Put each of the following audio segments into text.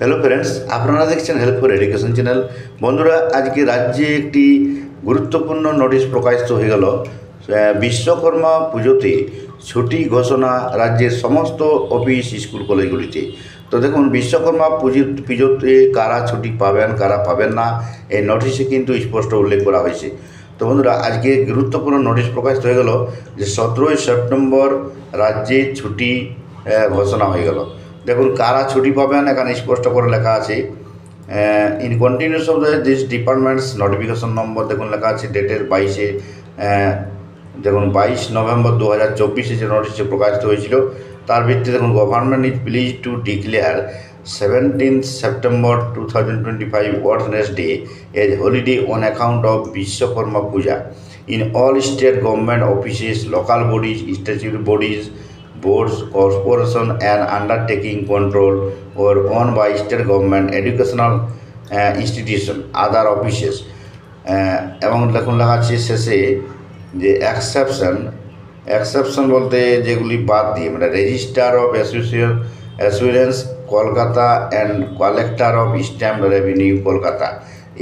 Hello friends আপনারা দেখছেন help for education channel বন্ধুরা, আজকে রাজ্যে একটি গুরুত্বপূর্ণ নোটিশ প্রকাশিত হয়ে গেল। বিশ্বকর্মা পুজোতে ছুটি ঘোষণা রাজ্যের সমস্ত অফিস স্কুল কলেজগুলিতে তো দেখুন, বিশ্বকর্মা পুজো, পুজোতে কারা ছুটি পাবেন, কারা পাবেন না, এই নোটিশে কিন্তু স্পষ্ট উল্লেখ করা হয়েছে। তো বন্ধুরা, আজকে গুরুত্বপূর্ণ নোটিশ প্রকাশিত হয়ে গেল যে সতেরোই সেপ্টেম্বর রাজ্যে ছুটি ঘোষণা হয়ে গেল। দেখুন, কারা ছুটি পাবেন, এখানে স্পষ্ট করে লেখা আছে in continuous of this departments notification number দেখুন, লেখা আছে ডেটের বাইশে দেখুন, বাইশ নভেম্বর দু হাজার চব্বিশে যে নোটিশে প্রকাশিত হয়েছিল, তার ভিত্তিতে দেখুন government is please to declare seventeen September two thousand twenty five Wednesday as holiday on account of Vishwakarma puja in all state government offices local bodies statutory bodies boards, corporation and undertaking control or owned by state government, educational uh, institution, other offices. Uh, এবং দেখুন লেখা আছে শেষে যে exception exception বলতে যেগুলি বাদ দিয়ে মানে register of association assurance Kolkata and collector of stamp revenue Kolkata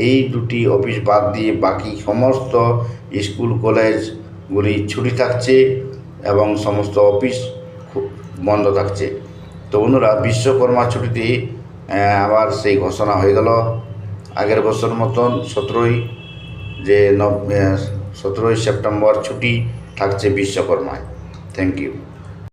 এই দুটি অফিস বাদ দিয়ে বাকি সমস্ত স্কুল কলেজগুলি ছুটি থাকছে এবং সমস্ত অফিস বন্ধ থাকছে। তো বন্ধুরা, বিশ্বকর্মা ছুটিতে আবার সেই ঘোষণা হয়ে গেল। আগের বছর মতন সতেরোই যে সতেরোই সেপ্টেম্বর ছুটি থাকছে বিশ্বকর্মায়। Thank you